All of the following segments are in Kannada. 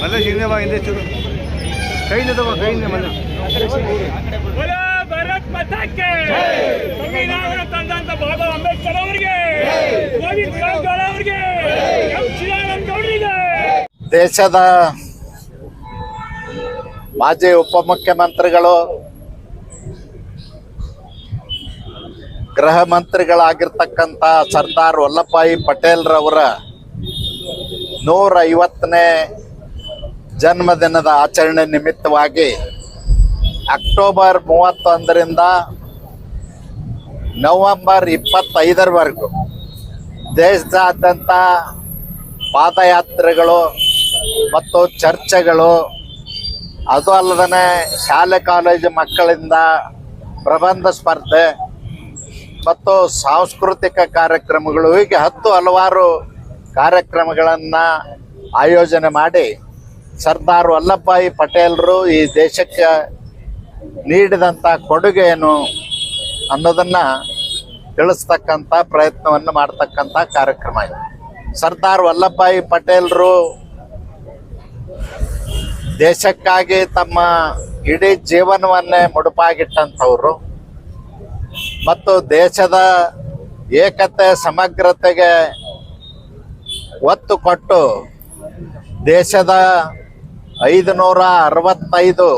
ಮಲ್ಲ ಹಿಂದೆ ಬಾ ಹಿಂದೆ ಚೂರು. ಕೈಯಿಂದ ತಗೋ ಕೈಯಿಂದ ಮನ್ನ ಭಾರತ್ ಮತಕ್ಕೆ ಸಂವಿಧಾನ ತಂದಂತ ಬಾಬಾ ಅಂಬೇಡ್ಕರ್ ಅವರಿಗೆ ಅವರಿಗೆ ದೇಶದ ಮಾಜಿ ಉಪಮುಖ್ಯಮಂತ್ರಿಗಳು ಗೃಹ ಮಂತ್ರಿಗಳಾಗಿರ್ತಕ್ಕಂಥ ಸರ್ದಾರ್ ವಲ್ಲಭಾಯಿ ಪಟೇಲ್ರವರ ನೂರ ಐವತ್ತನೇ ಜನ್ಮದಿನದ ಆಚರಣೆ ನಿಮಿತ್ತವಾಗಿ ಅಕ್ಟೋಬರ್ ಮೂವತ್ತೊಂದರಿಂದ ನವಂಬರ್ ಇಪ್ಪತ್ತೈದರವರೆಗೂ ದೇಶದಾದ್ಯಂತ ಪಾದಯಾತ್ರೆಗಳು ಮತ್ತು ಚರ್ಚೆಗಳು, ಅದು ಅಲ್ಲದೇ ಶಾಲೆ, ಕಾಲೇಜು ಮಕ್ಕಳಿಂದ ಪ್ರಬಂಧ ಸ್ಪರ್ಧೆ ಮತ್ತು ಸಾಂಸ್ಕೃತಿಕ ಕಾರ್ಯಕ್ರಮಗಳು ಹೀಗೆ ಹತ್ತು ಹಲವಾರು ಕಾರ್ಯಕ್ರಮಗಳನ್ನು ಆಯೋಜನೆ ಮಾಡಿ ಸರ್ದಾರ್ ವಲ್ಲಭಭಾಯಿ ಪಟೇಲರು ಈ ದೇಶಕ್ಕೆ ನೀಡಿದಂಥ ಕೊಡುಗೆ ಏನು ಅನ್ನೋದನ್ನು ತಿಳಿಸ್ತಕ್ಕಂಥ ಪ್ರಯತ್ನವನ್ನು ಮಾಡ್ತಕ್ಕಂಥ ಕಾರ್ಯಕ್ರಮ ಇದು. ಸರ್ದಾರ್ ವಲ್ಲಭಭಾಯಿ ಪಟೇಲರು ದೇಶಕ್ಕಾಗಿ ತಮ್ಮ ಇಡೀ ಜೀವನವನ್ನೇ ಮುಡುಪಾಗಿಟ್ಟಂಥವ್ರು. ಮತ್ತು ದೇಶದ ಏಕತೆ, ಸಮಗ್ರತೆಗೆ ಒತ್ತು ಕೊಟ್ಟು ದೇಶದ ಐದು ನೂರ ಅರವತ್ತೈದು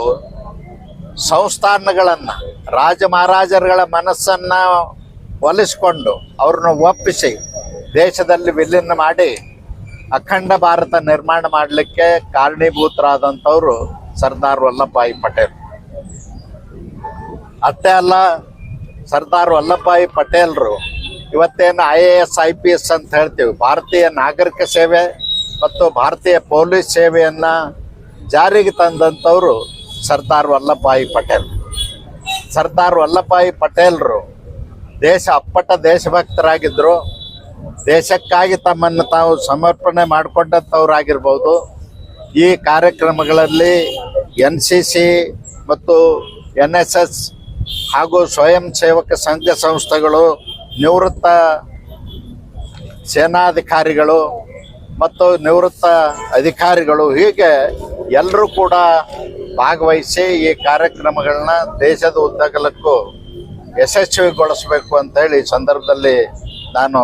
ಸಂಸ್ಥಾನಗಳನ್ನು ರಾಜ ಮಹಾರಾಜರುಗಳ ಮನಸ್ಸನ್ನು ಒಲಿಸಿಕೊಂಡು ಅವ್ರನ್ನ ಒಪ್ಪಿಸಿ ದೇಶದಲ್ಲಿ ವಿಲೀನ ಮಾಡಿ ಅಖಂಡ ಭಾರತ ನಿರ್ಮಾಣ ಮಾಡಲಿಕ್ಕೆ ಕಾರಣೀಭೂತರಾದಂಥವರು ಸರ್ದಾರ್ ವಲ್ಲಭಭಾಯಿ ಪಟೇಲ್. ಅತ್ತೆ ಅಲ್ಲ ಸರ್ದಾರ್ ವಲ್ಲಭಾಯಿ ಪಟೇಲ್ರು, ಇವತ್ತೇನು I A S I P S ಅಂತ ಹೇಳ್ತೀವಿ. ಭಾರತೀಯ ನಾಗರಿಕ ಸೇವೆ ಮತ್ತು ಭಾರತೀಯ ಪೊಲೀಸ್ ಸೇವೆಯನ್ನು ಜಾರಿಗೆ ತಂದಂಥವರು ಸರ್ದಾರ್ ವಲ್ಲಭಾಯಿ ಪಟೇಲ್. ಸರ್ದಾರ್ ವಲ್ಲಭಾಯಿ ಪಟೇಲ್ರು ದೇಶ ಅಪ್ಪಟ ದೇಶಭಕ್ತರಾಗಿದ್ದರು ದೇಶಕ್ಕಾಗಿ ತಮ್ಮನ್ನು ತಾವು ಸಮರ್ಪಣೆ ಮಾಡಿಕೊಂಡಂಥವ್ರಾಗಿರ್ಬೋದು. ಈ ಕಾರ್ಯಕ್ರಮಗಳಲ್ಲಿ ಎನ್ ಸಿ ಸಿ ಮತ್ತು ಎನ್ ಎಸ್ ಎಸ್ ಹಾಗೂ ಸ್ವಯಂ ಸೇವಕ ಸಂಘ ಸಂಸ್ಥೆಗಳು, ನಿವೃತ್ತ ಸೇನಾಧಿಕಾರಿಗಳು ಮತ್ತು ನಿವೃತ್ತ ಅಧಿಕಾರಿಗಳು ಹೀಗೆ ಎಲ್ಲರೂ ಕೂಡ ಭಾಗವಹಿಸಿ ಈ ಕಾರ್ಯಕ್ರಮಗಳನ್ನ ದೇಶದ ಉದ್ದಗಲಕ್ಕೂ ಯಶಸ್ವಿಗೊಳಿಸಬೇಕು ಅಂತೇಳಿ ಈ ಸಂದರ್ಭದಲ್ಲಿ ನಾನು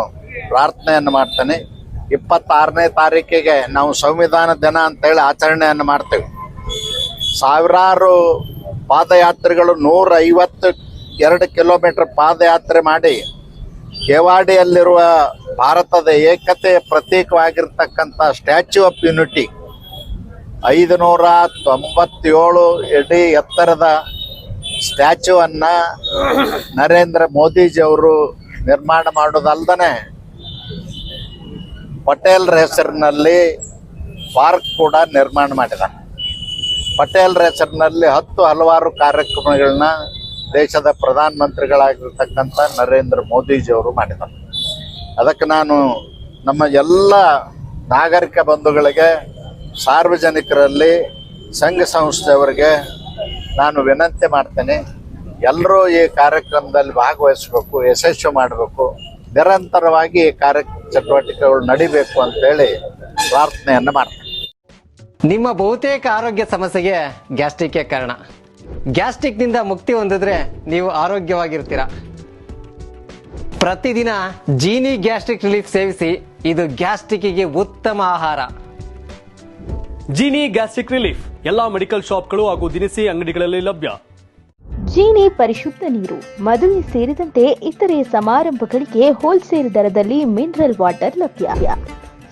ಪ್ರಾರ್ಥನೆಯನ್ನು ಮಾಡ್ತೇನೆ. ಇಪ್ಪತ್ತಾರನೇ ತಾರೀಕಿಗೆ ನಾವು ಸಂವಿಧಾನ ದಿನ ಅಂತೇಳಿ ಆಚರಣೆಯನ್ನು ಮಾಡ್ತೇವೆ. ಸಾವಿರಾರು ಪಾದಯಾತ್ರಿಗಳು ನೂರ ಐವತ್ತು ಎರಡು ಕಿಲೋಮೀಟರ್ ಪಾದಯಾತ್ರೆ ಮಾಡಿ ಕೇವಾಡಿಯಲ್ಲಿರುವ ಭಾರತದ ಏಕತೆಯ ಪ್ರತೀಕವಾಗಿರ್ತಕ್ಕಂಥ ಸ್ಟ್ಯಾಚ್ಯೂ ಆಫ್ ಯುನಿಟಿ ಐದು ನೂರ ತೊಂಬತ್ತೇಳು ಅಡಿ ಎತ್ತರದ ಸ್ಟ್ಯಾಚ್ಯೂವನ್ನು ನರೇಂದ್ರ ಮೋದಿಜಿಯವರು ನಿರ್ಮಾಣ ಮಾಡೋದಲ್ದೇ ಪಟೇಲ್ರ ಹೆಸರಿನಲ್ಲಿ ಪಾರ್ಕ್ ಕೂಡ ನಿರ್ಮಾಣ ಮಾಡಿದ ಪಟೇಲ್ರ ಹೆಸರಿನಲ್ಲಿ ಹತ್ತು ಹಲವಾರು ಕಾರ್ಯಕ್ರಮಗಳನ್ನ ದೇಶದ ಪ್ರಧಾನ ಮಂತ್ರಿಗಳಾಗಿರ್ತಕ್ಕಂಥ ನರೇಂದ್ರ ಮೋದಿಜಿಯವರು ಮಾಡಿದ್ದಾರೆ. ಅದಕ್ಕೆ ನಾನು ನಮ್ಮ ಎಲ್ಲ ನಾಗರಿಕ ಬಂಧುಗಳಿಗೆ, ಸಾರ್ವಜನಿಕರಲ್ಲಿ, ಸಂಘ ಸಂಸ್ಥೆಯವರಿಗೆ ನಾನು ವಿನಂತಿ ಮಾಡ್ತೇನೆ, ಎಲ್ಲರೂ ಈ ಕಾರ್ಯಕ್ರಮದಲ್ಲಿ ಭಾಗವಹಿಸಬೇಕು ಯಶಸ್ವಿ ಮಾಡಬೇಕು, ನಿರಂತರವಾಗಿ ಈ ಕಾರ್ಯ ಚಟುವಟಿಕೆಗಳು ನಡಿಬೇಕು ಅಂತೇಳಿ ಪ್ರಾರ್ಥನೆಯನ್ನು ಮಾಡ್ತೇನೆ. ನಿಮ್ಮ ಬಹುತೇಕ ಆರೋಗ್ಯ ಸಮಸ್ಯೆಗೆ ಗ್ಯಾಸ್ಟ್ರಿಕ್ ಕಾರಣ. ಗ್ಯಾಸ್ಟ್ರಿಕ್ನಿಂದ ಮುಕ್ತಿ ಹೊಂದಿದ್ರೆ ನೀವು ಆರೋಗ್ಯವಾಗಿರ್ತೀರ. ಪ್ರತಿದಿನ ಜೀನಿ ಗ್ಯಾಸ್ಟ್ರಿಕ್ ರಿಲೀಫ್ ಸೇವಿಸಿ ಇದು ಗ್ಯಾಸ್ಟ್ರಿಕ್ಕಿಗೆ ಉತ್ತಮ ಆಹಾರ. ಜೀನಿ ಗ್ಯಾಸ್ಟ್ರಿಕ್ ರಿಲೀಫ್ ಎಲ್ಲಾ ಮೆಡಿಕಲ್ ಶಾಪ್ಗಳು ಹಾಗೂ ದಿನಸಿ ಅಂಗಡಿಗಳಲ್ಲಿ ಲಭ್ಯ. ಜೀನಿ ಪರಿಶುದ್ಧ ನೀರು ಮದುವೆ ಸೇರಿದಂತೆ ಇತರೆ ಸಮಾರಂಭಗಳಿಗೆ ಹೋಲ್ಸೇಲ್ ದರದಲ್ಲಿ ಮಿನರಲ್ ವಾಟರ್ ಲಭ್ಯ.